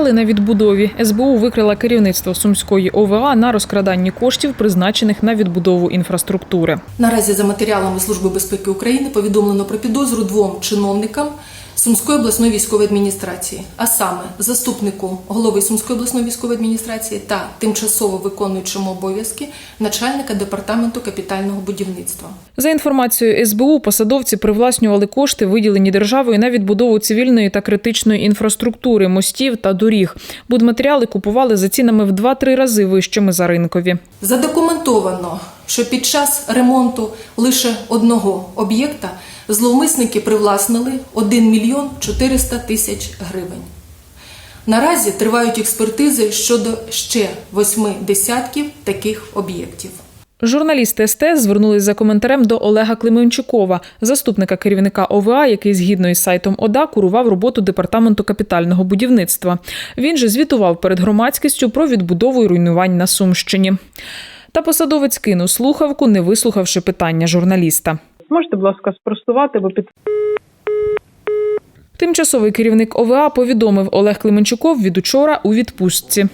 Крали на відбудові. СБУ викрила керівництво Сумської ОВА на розкраданні коштів, призначених на відбудову інфраструктури. Наразі за матеріалами Служби безпеки України повідомлено про підозру двом чиновникам Сумської обласної військової адміністрації, а саме заступнику голови Сумської обласної військової адміністрації та тимчасово виконуючому обов'язки начальника департаменту капітального будівництва. За інформацією СБУ, посадовці привласнювали кошти, виділені державою на відбудову цивільної та критичної інфраструктури, мостів та доріг. Будматеріали купували за цінами в 2-3 рази вищими за ринкові. Задокументовано, що під час ремонту лише одного об'єкта зловмисники привласнили 1 мільйон 400 тисяч гривень. Наразі тривають експертизи щодо ще восьми десятків таких об'єктів. Журналісти СТС звернулись за коментарем до Олега Клименчукова, заступника керівника ОВА, який згідно із сайтом ОДА курував роботу департаменту капітального будівництва. Він же звітував перед громадськістю про відбудову і руйнувань на Сумщині. Та посадовець кинув слухавку, не вислухавши питання журналіста. Можете, будь ласка, спростувати, бо під Тимчасовий керівник ОВА повідомив Олег Клименчуков від учора у відпустці.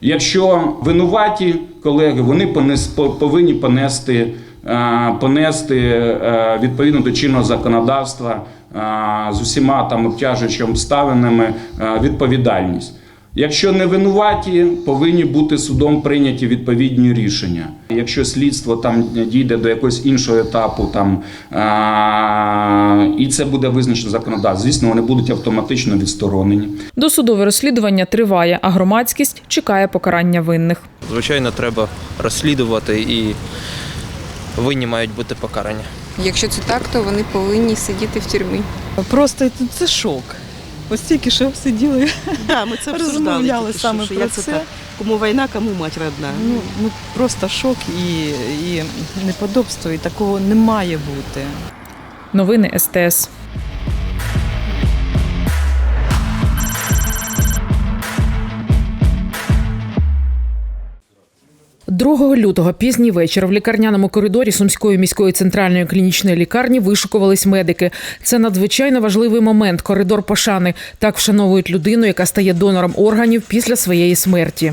Якщо винуваті колеги, вони понес, повинні понести, е, понести е, відповідно до чинного законодавства е, з усіма там обтяжуючими обставинами відповідальність. Якщо не винуваті, повинні бути судом прийняті відповідні рішення. Якщо слідство там дійде до якогось іншого етапу, там е, і це буде визначено законодавством, звісно, вони будуть автоматично відсторонені. Досудове розслідування триває, а громадськість чекає покарання винних. Звичайно, треба розслідувати і винні мають бути покарані. Якщо це так, то вони повинні сидіти в тюрмі. Просто це шок. Ось тільки що сиділи, Да, ми це розмовляли тільки саме що про це. це. Кому війна, кому мать родна. Ну, ну просто шок і, і неподобство, і такого не має бути. Новини СТС. 2 лютого пізній вечір в лікарняному коридорі Сумської міської центральної клінічної лікарні вишукувались медики. Це надзвичайно важливий момент. Коридор пошани так вшановують людину, яка стає донором органів після своєї смерті.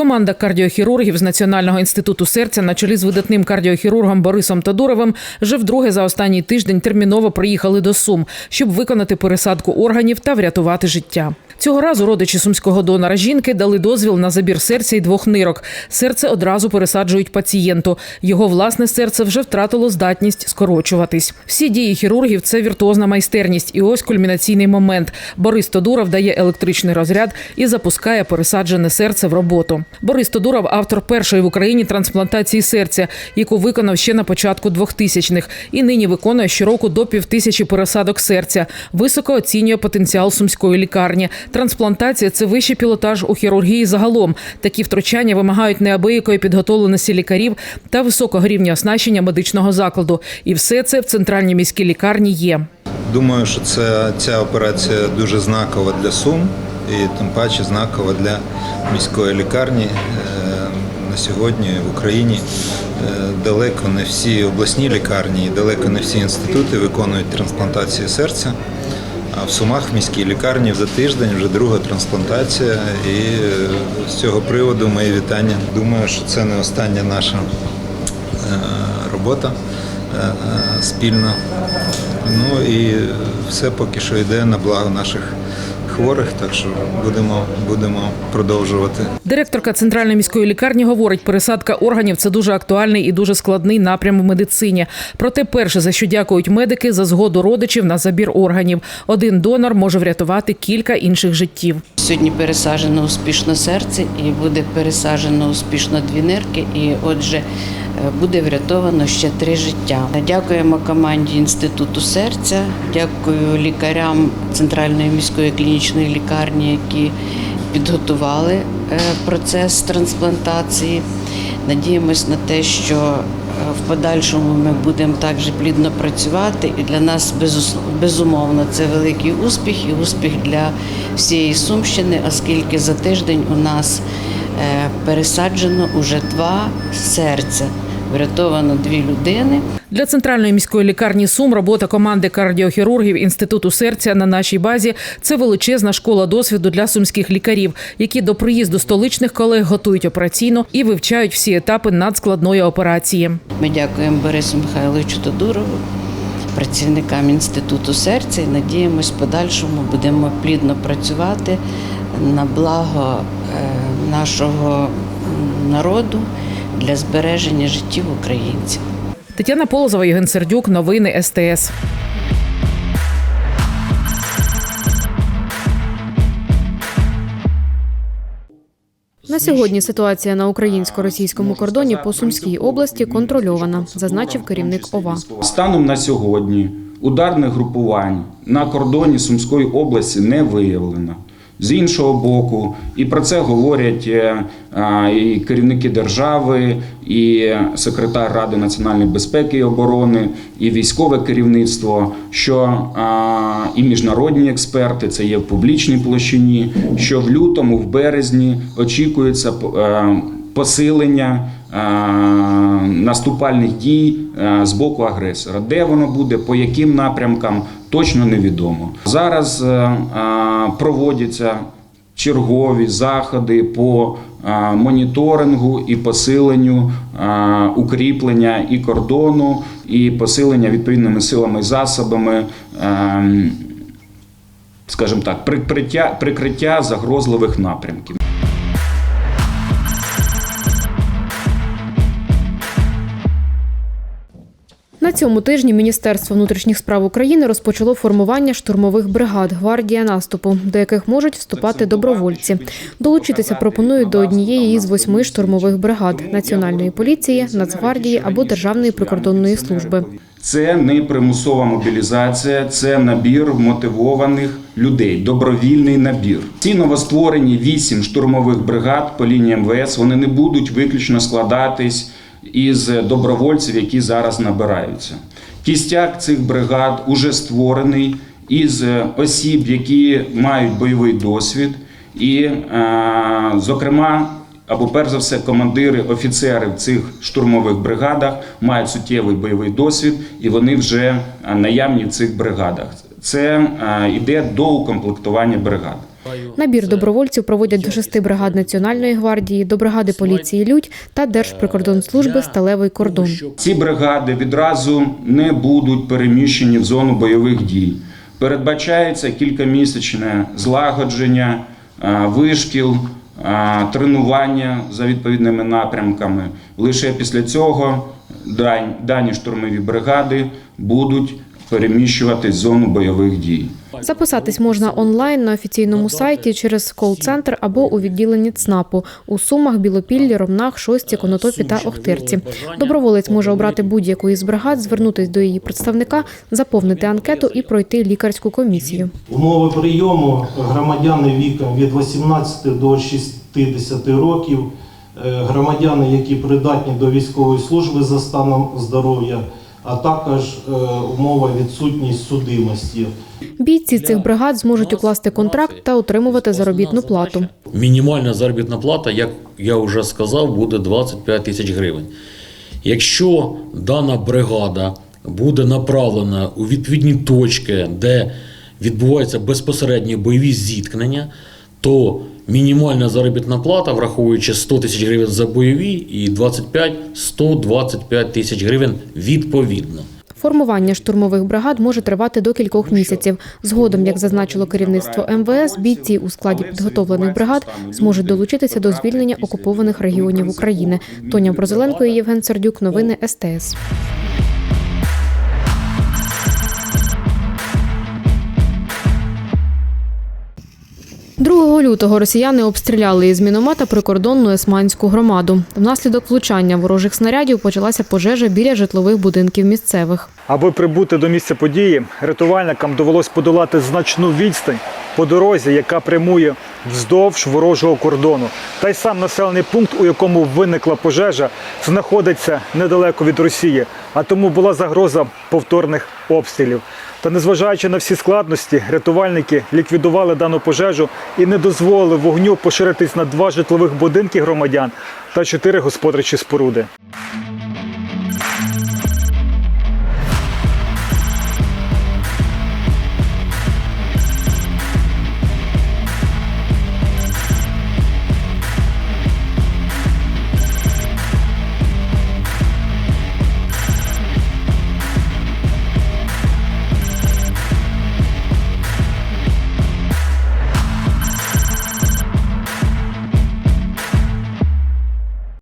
Команда кардіохірургів з Національного інституту серця на чолі з видатним кардіохірургом Борисом Тодуровим вже вдруге за останній тиждень терміново приїхали до Сум, щоб виконати пересадку органів та врятувати життя. Цього разу родичі сумського донора жінки дали дозвіл на забір серця й двох нирок. Серце одразу пересаджують пацієнту. Його власне серце вже втратило здатність скорочуватись. Всі дії хірургів це віртуозна майстерність. І ось кульмінаційний момент. Борис Тодуров дає електричний розряд і запускає пересаджене серце в роботу. Борис Тодуров автор першої в Україні трансплантації серця, яку виконав ще на початку 2000-х і нині виконує щороку до півтисячі пересадок серця. Високо оцінює потенціал сумської лікарні. Трансплантація це вищий пілотаж у хірургії загалом. Такі втручання вимагають неабиякої підготовленості лікарів та високого рівня оснащення медичного закладу. І все це в центральній міській лікарні є. Думаю, що це ця операція дуже знакова для Сум і тим паче знакова для міської лікарні. Е, На сьогодні в Україні е, далеко не всі обласні лікарні далеко не всі інститути виконують трансплантацію серця. А в Сумах в міській лікарні за тиждень вже друга трансплантація. І з цього приводу мої вітання. Думаю, що це не остання наша е, робота е, е, спільна. Ну і все поки що йде на благо наших хворих, так що будемо, будемо продовжувати. Директорка центральної міської лікарні говорить, пересадка органів це дуже актуальний і дуже складний напрям в медицині. Проте, перше, за що дякують медики, за згоду родичів на забір органів. Один донор може врятувати кілька інших життів. Сьогодні пересаджено успішно серце і буде пересаджено успішно дві нирки. І отже, буде врятовано ще три життя. Дякуємо команді інституту серця, дякую лікарям Центральної міської клінічної лікарні, які підготували е, процес трансплантації. Надіємось на те, що е, в подальшому ми будемо також плідно працювати, і для нас безумовно це великий успіх і успіх для всієї Сумщини, оскільки за тиждень у нас е, пересаджено уже два серця, врятовано дві людини. Для центральної міської лікарні Сум робота команди кардіохірургів інституту серця на нашій базі це величезна школа досвіду для сумських лікарів, які до приїзду столичних колег готують операційно і вивчають всі етапи надскладної операції. Ми дякуємо Борису Михайловичу Тодурову, працівникам інституту серця і надіємось, в подальшому будемо плідно працювати на благо е, нашого народу для збереження життів українців. Тетяна Полозова, Євген Сердюк, новини СТС. На сьогодні ситуація на українсько-російському кордоні по Сумській області контрольована, зазначив керівник ОВА. Станом на сьогодні ударних групувань на кордоні Сумської області не виявлено. З іншого боку, і про це говорять е, і керівники держави, і секретар Ради національної безпеки і оборони, і військове керівництво, що і міжнародні експерти, це є в публічній площині, що в лютому, в березні очікується е, посилення е, наступальних дій з боку агресора. Де воно буде, по яким напрямкам, точно невідомо. Зараз проводяться чергові заходи по моніторингу і посиленню укріплення і кордону, і посилення відповідними силами і засобами. Скажімо так, прикриття, прикриття загрозливих напрямків. На цьому тижні Міністерство внутрішніх справ України розпочало формування штурмових бригад гвардія наступу, до яких можуть вступати добровольці. Долучитися пропонують до однієї із восьми штурмових бригад Національної поліції, Нацгвардії або Державної прикордонної служби. Це не примусова мобілізація, це набір мотивованих людей, добровільний набір. Ці новостворені вісім штурмових бригад по лінії МВС вони не будуть виключно складатись із добровольців, які зараз набираються. Кістяк цих бригад уже створений із осіб, які мають бойовий досвід, і, е, зокрема, або перш за все, командири, офіцери в цих штурмових бригадах мають суттєвий бойовий досвід, і вони вже е, наявні в цих бригадах. Це е, йде до укомплектування бригад. Набір добровольців проводять до шести бригад Національної гвардії, до бригади поліції Людь та Держприкордонслужби Сталевий кордон. Ці бригади відразу не будуть переміщені в зону бойових дій. Передбачається кількамісячне злагодження, е, вишкіл, е, тренування за відповідними напрямками. Лише після цього дан- дані штурмові бригади будуть переміщувати зону бойових дій. Записатись можна онлайн на офіційному сайті через кол-центр або у відділенні ЦНАПу у Сумах, Білопіллі, Ромнах, Шості, Конотопі та Охтирці. Доброволець може обрати будь-яку із бригад, звернутись до її представника, заповнити анкету і пройти лікарську комісію. Умови прийому громадяни віком від 18 до 60 років, е, громадяни, які придатні до військової служби за станом здоров'я, а також е, умова відсутність судимості. Бійці цих бригад зможуть укласти контракт та отримувати заробітну плату. Мінімальна заробітна плата, як я вже сказав, буде 25 тисяч гривень. Якщо дана бригада буде направлена у відповідні точки, де відбуваються безпосередні бойові зіткнення, то мінімальна заробітна плата, враховуючи 100 тисяч гривень за бойові і 25 125 тисяч гривень відповідно. Формування штурмових бригад може тривати до кількох місяців. Згодом, як зазначило керівництво МВС, бійці у складі підготовлених бригад зможуть долучитися до звільнення окупованих регіонів України. Тоня Брозеленко і Євген Сердюк. Новини СТС. 2 лютого росіяни обстріляли із міномета прикордонну есманську громаду. Внаслідок влучання ворожих снарядів почалася пожежа біля житлових будинків місцевих. Аби прибути до місця події, рятувальникам довелось подолати значну відстань по дорозі, яка прямує вздовж ворожого кордону. Та й сам населений пункт, у якому виникла пожежа, знаходиться недалеко від Росії, а тому була загроза повторних обстрілів. Та незважаючи на всі складності, рятувальники ліквідували дану пожежу і не дозволили вогню поширитись на два житлових будинки громадян та чотири господарчі споруди.